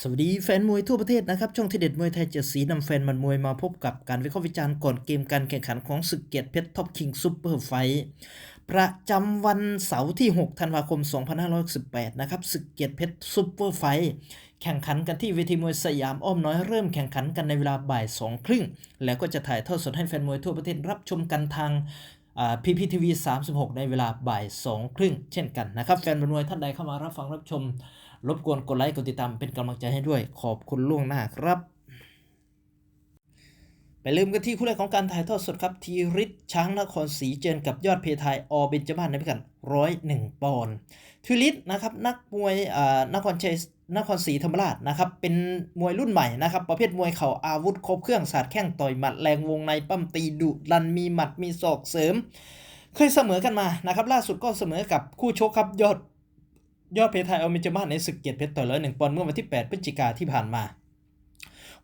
สวัสดีแฟนมวยทั่วประเทศนะครับ ช่องที่เด็ดมวยไทยเจ็ดสีนำแฟนมันมวยมาพบกับการวิเคราะห์วิจารณ์ก่อนเกมการแข่งขันของศึกเกียรติเพชรท็อปคิงซูเปอร์ไฟประจำวันเสาร์ที่ 6 ธันวาคม 2518 นะครับศึกเกียรติเพชรซูเปอร์ไฟแข่งขันกันที่เวทีมวยสยามอ้อมน้อยเริ่มแข่งขันกันในเวลาบ่ายสองครึ่งแล้วก็จะถ่ายทอดสดให้แฟนมวยทั่วประเทศรับชมกันทางพีพีทีวี36ในเวลาบ่ายสองครึ่งเช่นกันนะครับแฟนบอลมวยท่านใดเข้ามารับฟังรับชม รบกวนกดไลค์กดติดตามเป็นกำลังใจให้ด้วยขอบคุณล่วงหน้าครับ ไปเริ่มกันที่คู่แรกของการถ่ายทอดสดครับ ทีริศช้างนครศรีเจนกับยอดเพทายอเบนจมาศในพิกัดร้อยหนึ่งปอนด์ทีริศนะครับนักมวยอ่านครเชัยนครศรีธรรมราชนะครับเป็นมวยรุ่นใหม่นะครับประเภทมวยเข่าอาวุธครบเครื่องศาสตร์แข้งต่อยหมัดแรงวงในปั้มตีดุดันมีหมัดมีศอกเสริม เคยเสมอกันมานะครับล่าสุดก็เสมอกับคู่ชกครับยอด ยอดเพชรไทยเอาเมจมาศในศึกเกียรติเพชรต่อยร้อยหนึ่งปอนด์เมื่อวันที่ 8 พฤศจิกาที่ผ่านมา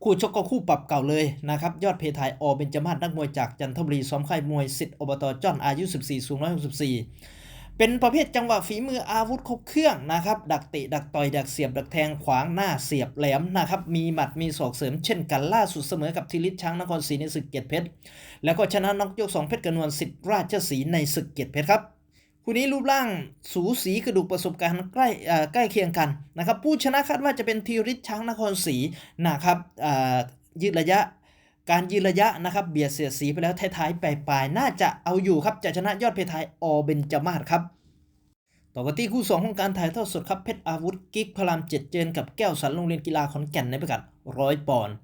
คู่ชกก็คู่ปรับเก่าเลยนะครับยอดเพชรไทยอเบนจมาศนักมวยจากจันทบุรีซ้อมค่ายมวยสิทธิ์อบตจอนอายุ 14สูง164 เป็นประเภทจังหวะฝีมืออาวุธครบเครื่องนะครับดักเตะดักต่อยดักเสียบดักแทงขวางหน้าเสียบแหลมนะครับมีหมัดมีศอกเสริมเช่นกันล่าสุดเสมอกับทิริศช้างนครศรีในศึกเกียรติเพชรแล้วก็ชนะน็อกยกสองเพชรกระนวลสิทธิ์ราชสีในศึกเกียรติเพชรครับ คู่นี้รูปร่างสูสีกระดูกประสบการณ์ใกล้ใกล้เคียงกันนะครับผู้ชนะคาดว่าจะเป็นทีริชช้างนครศรีนะครับยืดระยะการยืนระยะนะครับเบียดเสียดสีไปแล้วท้ายๆปลายๆน่าจะเอาอยู่ครับจะชนะยอดเพทายอเบนจามาศครับ ต่อกันที่คู่2ของการถ่ายทอดสดครับเพชรอาวุธกิ๊กพลามเจ็ดเจนกับแก้วสันโรงเรียนกีฬาขอนแก่นในพิกัดร้อยปอนด์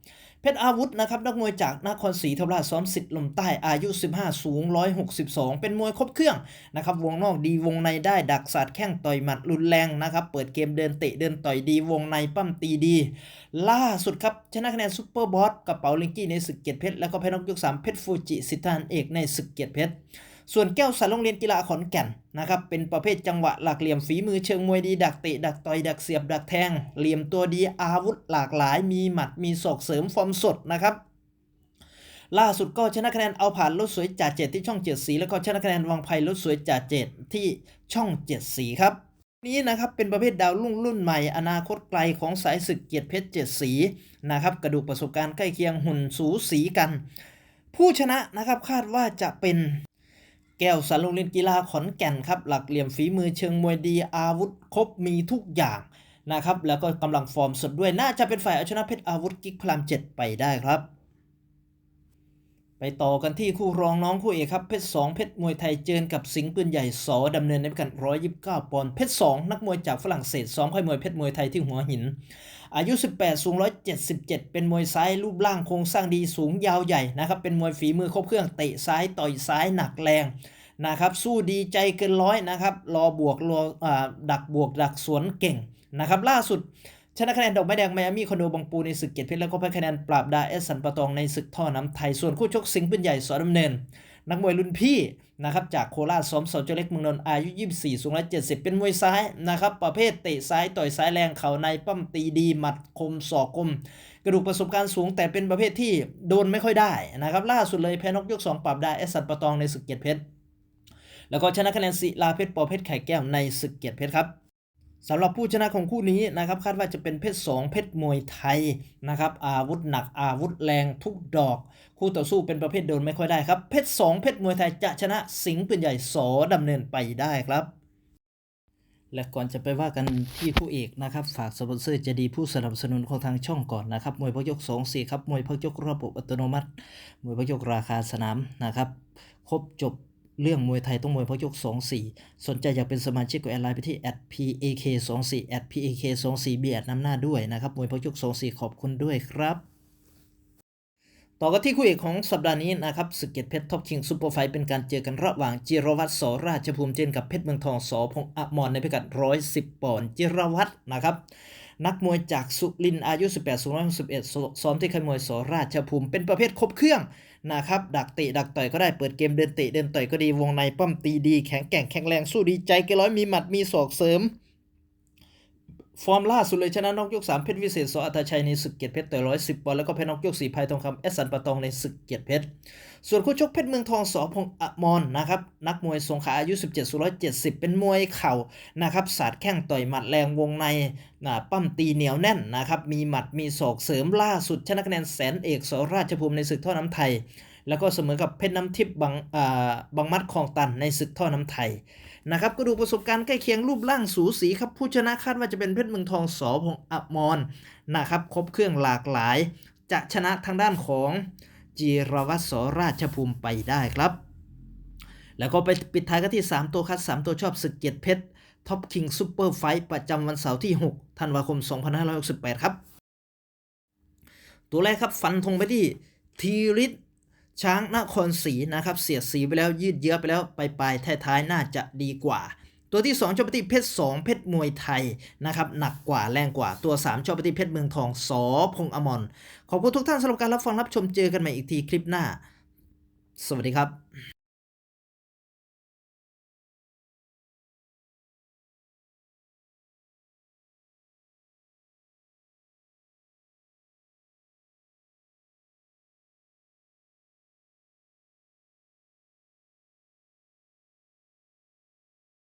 เพชรอาวุธนะครับนักมวยจากนครศรีธรรมราชซ้อมสิทธิ์ลมใต้อายุ 15 สูง 162 เป็นมวยครบเครื่องนะครับวงนอกดีวงในได้ดักศาสตร์แข้งต่อยหมัดรุนแรงนะครับเปิดเกมเดินเตะเดินต่อยดีวงในปั้มตีดี ล่าสุดครับชนะคะแนนซุปเปอร์บอสกระเป๋าลิงกี้ในศึกเกียรติเพชรแล้วก็แพ้นกยกสามเพชรฟูจิสิทธานเอกในศึกเกียรติเพชร ส่วนแก้วสันโรงเรียนกีฬาขอนแก่นนะครับเป็นประเภทจังหวะหลักเหลี่ยมฝีมือเชิงมวยดีดักเตะดักต่อยดักเสียบดักแทง เหลี่ยมตัวดีอาวุธหลากหลาย มีหมัดมีศอกเสริมฟอร์มสดนะครับล่าสุดก็ชนะคะแนนเอาผ่านรถสวยจ่าเจ็ดที่ช่องเจ็ดสีแล้วก็ชนะคะแนนวังไพรถสวยจ่าเจ็ดที่ช่องเจ็ดสีครับนี้นะครับเป็นประเภทดาวรุ่งรุ่นใหม่อนาคตไกลของสายศึกเกียรติเพชรเจ็ดสีนะครับกระดูกประสบการณ์ใกล้เคียงหุ่นสูสีกัน ผู้ชนะนะครับคาดว่าจะเป็น แก้วสารโรงเรียนกีฬาขอนแก่นครับ หลักเหลี่ยมฝีมือเชิงมวยดีอาวุธครบมีทุกอย่างนะครับ แล้วก็กำลังฟอร์มสดด้วยน่าจะเป็นฝ่ายเอาชนะเพชรอาวุธกิ๊กพลามเจ็ดไปได้ครับ ไปต่อกันที่คู่รองน้องคู่เอกครับเพชรสองเพชรมวยไทยเจอกับสิงห์ปืนใหญ่สอดำเนินในพิกัด129 ปอนด์เพชรสองนักมวยจากฝรั่งเศสซ้อมค่ายมวยเพชรมวยไทยที่หัวหิน อายุ 18 สูง 177 เป็นมวยซ้ายรูปร่างโครงสร้างดีสูงยาวใหญ่นะครับเป็นมวยฝีมือครบเครื่องเตะซ้ายต่อยซ้ายหนักแรงนะครับสู้ดีใจเกินร้อยนะครับรอบวกรอดักบวกดักสวนเก่งนะครับล่าสุด ชนะคะแนนดอกไม้แดงไมอามี่คอนโดบางปูในศึกเกียรติเพชรแล้วก็แพ้คะแนนปราบดาเอสสันปะตองในศึกท่อน้ำไทย ส่วนคู่ชกสิงห์ปืนใหญ่สอดำเนิน นักมวยรุ่นพี่นะครับจากโคราชซ้อมสาเจเล็กเมืองนนท์อายุ 24 สูง170เป็นมวยซ้ายนะครับประเภทเตะซ้ายต่อยซ้ายแรงเข่าในปั้มตีดีหมัดคมศอกคม กระดูกประสบการณ์สูงแต่เป็นประเภทที่โดนไม่ค่อยได้นะครับล่าสุดเลยแพ้นกยก2ปราบดาเอสสันปะตองในศึกเกียรติเพชรแล้วก็ชนะคะแนนศิลาเพชรปอเพชรไข่แก้วในศึกเกียรติเพชรครับ สำหรับผู้ชนะของคู่นี้นะครับคาดว่าจะเป็นเพชรสองเพชรมวยไทยนะครับอาวุธหนักอาวุธแรงทุกดอก คู่ต่อสู้เป็นประเภทโดนไม่ค่อยได้ครับเพชรสองเพชรมวยไทยจะชนะสิงห์ปืนใหญ่สอดำเนินไปได้ครับ และก่อนจะไปว่ากันที่คู่เอกนะครับ ฝากสปอนเซอร์จะดีผู้สนับสนุนของทางช่องก่อนนะครับมวยพักยก2 4ครับมวยพักยกระบบอัตโนมัติ มวยพักยกราคาสนามนะครับครบจบ เรื่องมวยไทยต้องมวยพักยก 2 4 สนใจอยากเป็นสมาชิกก็แอดไลน์ไปที่ @pak 2 4 @pak 2 4เบียดนำหน้าด้วยนะครับ มวยพักยก 2 4 ขอบคุณด้วยครับ ต่อกันที่คู่เอกของสัปดาห์นี้นะครับศึกเกีตเพชรท็อปคิงซูเปอร์ไฟเป็นการเจอกันระหว่างจิรวัตรสราชภูมิเจนกับเพชรเมืองทองสพงษ์อมรในพิกัด 110 ปอนด์จิรวัตรนะครับนักมวยจากสุรินอายุ 18 0 1 1ซ้อมที่ค่ายมวยสราชภูมิ เป็นประเภทครบเครื่อง นะครับดักเตะดักต่อยก็ได้เปิดเกมเดินเตะเดินต่อยก็ดีวงในปั้มตีดีแข็งแกร่งแข็งแรงสู้ดีใจเกลร้อยมีหมัดมีศอกเสริม ฟอร์มล่าสุดเลยชนะนอกยก3เพชรวิเศษสออัตชัยในศึกเกียรติเพชรต่อย110ปอนด์แล้วก็แพ้นอกยก4ภัยทองคำเอสสันปะตองในศึกเกียรติเพชรส่วนคู่ชกเพชรเมืองทองสอพงษ์อมรนะครับนักมวยสงขาอายุ 17สุ170เจ็ดสิบเป็นมวยเข่านะครับสาดแข้งต่อยหมัดแรงวงในนะปั้มตีเหนียวแน่นนะครับมีหมัดมีศอกเสริมล่าสุดชนะคะแนนแสนเอกสราชภูมิในศึกท่อน้ำไทย แล้วก็เสมอกับเพชรน้ำทิพย์บางบางมัดคลองตันในศึกท่อน้ำไทยนะครับก็ดูประสบการณ์ใกล้เคียงรูปร่างสูสีครับผู้ชนะคาดว่าจะเป็นเพชรเมืองทองสอพงษ์อมรนะครับครบเครื่องหลากหลาย จะชนะทางด้านของจีรวัตรสราชภูมิไปได้ครับ แล้วก็ไปปิดท้ายกันที่ 3 ตัวคัด 3 ตัวชอบศึกเกียรติเพชรท็อปคิงซูเปอร์ไฟต์ประจำวันเสาร์ที่ 6 ธันวาคม 2568 ครับ ตัวแรกครับฟันธงไปที่ทีริศ ช้างนครศรีนะครับเสียดสีไปแล้วยืดเยื้อไปแล้วไปปลายๆท้ายๆน่าจะดีกว่า ตัวที่2ชอบปฏิเพชร2เพชรมวยไทยนะครับหนักกว่าแรงกว่าตัว 3ชอบปฏิเพชรเมืองทองสอพงอมรขอบคุณทุกท่านสำหรับการรับฟังรับชมเจอกันใหม่อีกทีคลิปหน้า สวัสดีครับ